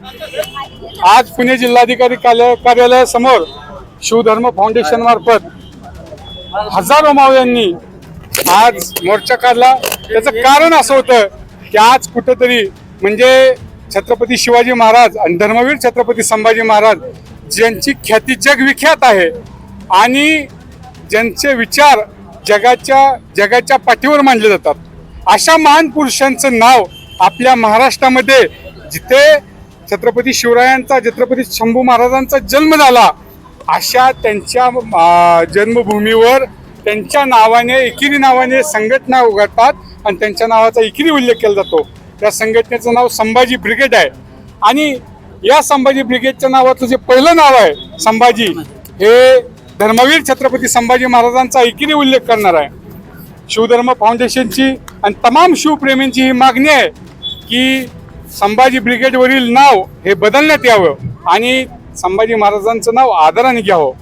आज पुणे जिल्हाधिकारी कार्यालयासमोर शिवधर्म फाउंडेशन मार्फत हजारो मावळ्यांनी आज मोर्चा काढला. त्याचं कारण असं होतं की आज कुठंतरी म्हणजे छत्रपती शिवाजी महाराज आणि धर्मवीर छत्रपती संभाजी महाराज ज्यांची ख्याती जगविख्यात आहे आणि ज्यांचे विचार जगाच्या जगाच्या पाठीवर मांडले जातात. अशा महान पुरुषांचं नाव आपल्या महाराष्ट्रामध्ये जिथे छत्रपती शिवरायांचा छत्रपती शंभू महाराजांचा जन्म झाला अशा त्यांच्या जन्मभूमीवर त्यांच्या नावाने एकेरी नावाने संघटना उघडतात आणि त्यांच्या नावाचा एकेरी उल्लेख केला जातो. त्या संघटनेचं नाव संभाजी ब्रिगेड आहे. आणि या संभाजी ब्रिगेडच्या नावाचं जे पहिलं नाव आहे संभाजी हे धर्मवीर छत्रपती संभाजी महाराजांचा एकेरी उल्लेख करणार आहे. शिवधर्म फाउंडेशनची आणि तमाम शिवप्रेमींची ही मागणी आहे की संभाजी ब्रिगेडवरील नाव हे बदलण्यात यावं आणि संभाजी महाराजांचं नाव आदराने घ्यावं.